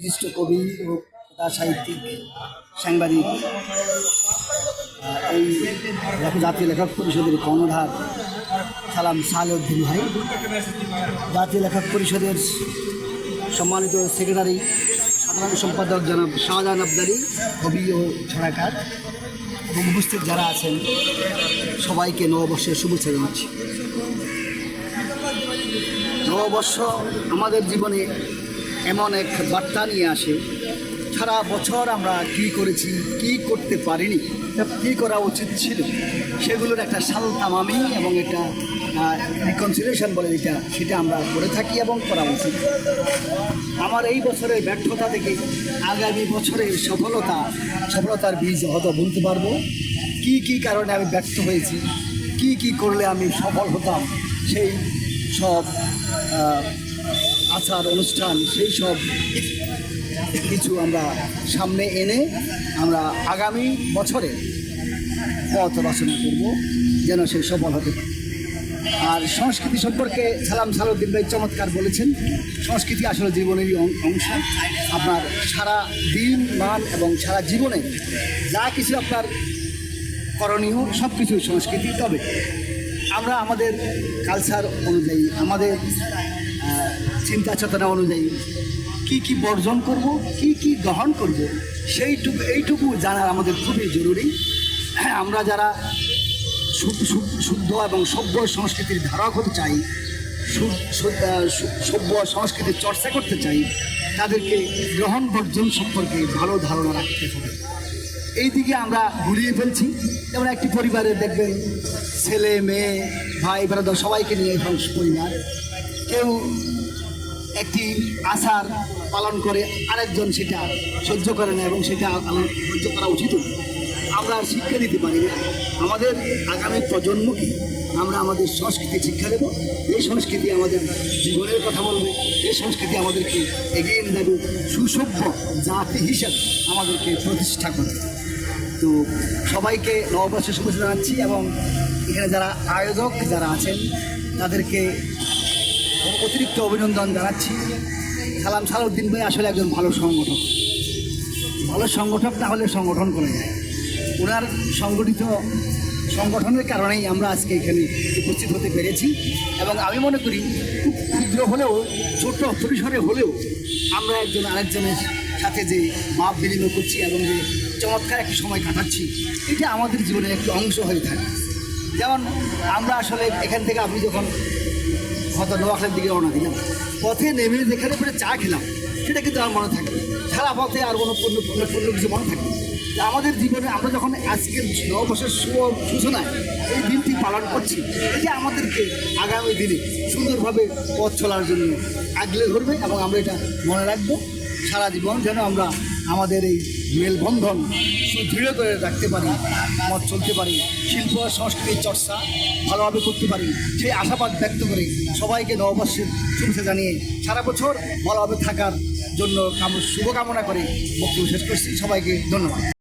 বিশিষ্ট কবি ও কথা সাহিত্যিক, সাংবাদিক এই জাতীয় লেখক পরিষদের কর্ণধার সালাম সালেউদ্দিন ভাই, জাতীয় লেখক পরিষদের সম্মানিত সেক্রেটারি, সাধারণ সম্পাদক জনাব শাহজাহান আবদারি, কবি ও ছড়াকার এবং উপস্থিত যারা আছেন, সবাইকে নববর্ষের শুভেচ্ছা জানাচ্ছি। নববর্ষ আমাদের জীবনে এমন এক বার্তা নিয়ে আসে, সারা বছর আমরা কি করেছি, কি করতে পারিনি কি করা উচিত ছিল? সেগুলোর একটা সালতামামি এবং এটা রিকনসিলেশন বলে যেটা, সেটা আমরা করে থাকি এবং করা উচিত। আমার এই বছরের ব্যর্থতা থেকে আগামী বছরের সফলতা, সফলতার বীজ হয়তো বলতে পারব। কি কি কারণে আমি ব্যর্থ হয়েছি, কি কি করলে আমি সফল হতাম, সেই সব আচার, অনুষ্ঠান, সেই সব কিছু আমরা সামনে এনে আমরা আগামী বছরে পথ রচনা করব, যেন সেই সফল হতে পারে। আর সংস্কৃতি সম্পর্কে সালাম সালুদ্দিন ভাই চমৎকার বলেছেন, সংস্কৃতি আসলে জীবনেরই অংশ। আপনার সারা দিন, মান এবং সারা জীবনে যা কিছু আপনার করণীয়, সব কিছুই সংস্কৃতি। তবে আমরা আমাদের কালচার অনুযায়ী, আমাদের চিন্তা চেতনা অনুযায়ী। কি কি বর্জন করব, কি কি গ্রহণ করব, সেইটুকু এইটুকু জানার আমাদের খুবই জরুরি। হ্যাঁ আমরা যারা শুদ্ধ এবং সভ্য সংস্কৃতির ধারক হতে চাই সভ্য সংস্কৃতির চর্চা করতে চাই, তাদেরকে গ্রহণ বর্জন সম্পর্কে ভালো ধারণা রাখতে হবে। এই দিকে আমরা ঘুরিয়ে ফেলছি। যেমন একটি পরিবারে দেখবেন ছেলে, মেয়ে, ভাই ব্রাদার সবাইকে নিয়ে এখন পরিবার। কেউ একটি আচার পালন করে আরেকজন সেটা সহ্য করে না এবং সেটা সহ্য করা উচিত আমরা আর শিক্ষা দিতে পারি না। আমাদের আগামী প্রজন্মকে আমরা আমাদের সংস্কৃতি শিক্ষা দেব। এই সংস্কৃতি আমাদের জীবনের কথা বলবে। এই সংস্কৃতি আমাদেরকে এগিয়ে যাবে। সুসভ্য জাতি হিসাবে আমাদেরকে প্রতিষ্ঠা করবে। তো সবাইকে নববর্ষের শুভেচ্ছা জানাচ্ছি এবং এখানে যারা আয়োজক যারা আছেন, তাদেরকে অতিরিক্ত অভিনন্দন জানাচ্ছি। সালাম সালাউদ্দিন ভাই আসলে একজন ভালো সংগঠক। ভালো সংগঠক না হলে সংগঠন করে যায় ওনার সংগঠিত সংগঠনের কারণেই আমরা আজকে এখানে উপস্থিত হতে পেরেছি এবং আমি মনে করি খুব ক্ষুদ্র হলেও ছোট পরিসরে হলেও আমরা একজন আরেকজনের সাথে যে ভাব বিনিময় করছি এবং যে চমৎকার একটি সময় কাটাচ্ছি, এটা আমাদের জীবনের একটি অংশ হয়ে থাকে। যেমন আমরা আসলে এখান থেকে আপনি যখন হয়তো নোয়াখালীর দিকে রওনা দিলাম। পথে নেমে যেখানে করে চা খেলাম, সেটা কিন্তু আমার মনে থাকবে সারা পথে আর কোনো পণ্য পণ্য পণ্য কিছু মনে থাকে আমাদের জীবনে আমরা যখন আজকের নববর্ষের সূচনায় এই দিনটি পালন করছি, এটা আমাদেরকে আগামী দিনে সুন্দরভাবে পথ চলার জন্য আগলে ধরবে এবং আমরা এটা মনে রাখব। সারা জীবন যেন আমরা আমাদের এই মেলবন্ধন সুদৃঢ় করে রাখতে পারি মত চলতে পারি, শিল্প সংস্কৃতির চর্চা ভালোভাবে করতে পারি, সেই আশাবাদ ব্যক্ত করে সবাইকে নববর্ষের শুভেচ্ছা জানিয়ে সারা বছর ভালোভাবে থাকার জন্য কাম শুভকামনা করে বক্তব্য শেষ করছি। সবাইকে ধন্যবাদ।